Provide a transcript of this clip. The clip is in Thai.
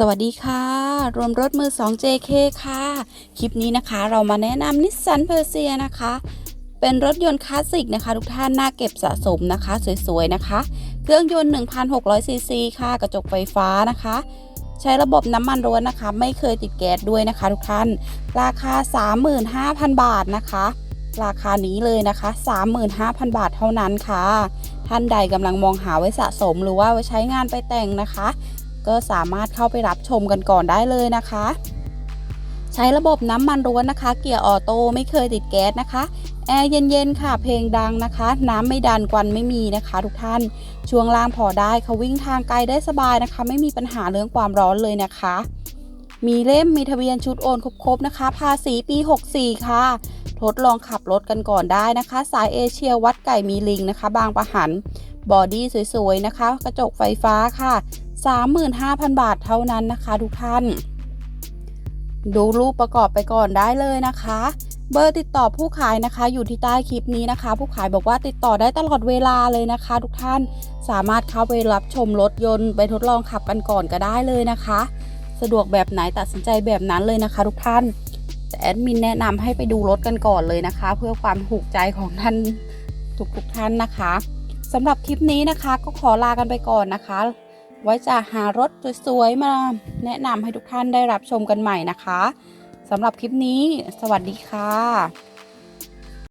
สวัสดีค่ะ รวมรถมือ 2 JK ค่ะ คลิปนี้นะคะ เรามาแนะนำนิสสันเพอร์เซียนะคะ เป็นรถยนต์คลาสสิกนะคะ ทุกท่านน่าเก็บสะสมนะคะ สวยๆนะคะ เครื่องยนต์ 1,600 ซีซีค่ะ กระจกไฟฟ้านะคะ ใช้ระบบน้ำมันร้วนนะคะ ไม่เคยติดแก๊สด้วยนะคะ ทุกท่าน ราคา 35,000 บาทนะคะ ราคานี้เลยนะคะ 35,000 บาทเท่านั้นค่ะ ท่านใดกำลังมองหาไว้สะสมหรือว่าไว้ใช้งานไปแต่งนะคะ ก็สามารถเข้าไปรับชมกันก่อนได้เลยนะคะ ใช้ระบบน้ำมันร้วนนะคะ เกียร์ออโต้ไม่เคยติดแก๊สนะคะแอร์เย็นๆค่ะ เพลงดังนะคะ น้ำไม่ดันควันไม่มีนะคะ ทุกท่าน ช่วงล่างพอได้เขาวิ่งทางไกลได้สบายนะคะ ไม่มีปัญหาเรื่องความร้อนเลยนะคะ มีเล่มมีทะเบียนชุดโอนครบๆนะคะ ภาษีปี 64 ค่ะ ทดลองขับรถกันก่อนได้นะคะ สายเอเชียวัดไก่มีลิงนะคะ บางประหัน บอดี้สวยๆนะคะ กระจกไฟฟ้าค่ะ 35,000 บาทเท่านั้นนะคะ ทุกท่าน ดูรูปประกอบไปก่อนได้เลยนะคะ เบอร์ติดต่อผู้ขายนะคะ อยู่ที่ใต้คลิปนี้นะคะ ผู้ขายบอกว่าติดต่อได้ตลอดเวลาเลยนะคะ ทุกท่านสามารถเข้าไปรับชมรถยนต์ไปทดลองขับกันก่อนก็ได้เลยนะคะ สะดวกแบบไหนตัดสินใจแบบนั้นเลยนะคะ ทุกท่านแต่แอดมินแนะนำให้ไปดูรถกันก่อนเลยนะคะ เพื่อความถูกใจของท่านทุกๆท่านนะคะสำหรับคลิปนี้นะคะก็ขอลากันไปก่อนนะคะ ไว้จะหารถสวยๆมาแนะนำให้ทุกท่านได้รับชมกันใหม่นะคะสำหรับคลิปนี้ สวัสดีค่ะ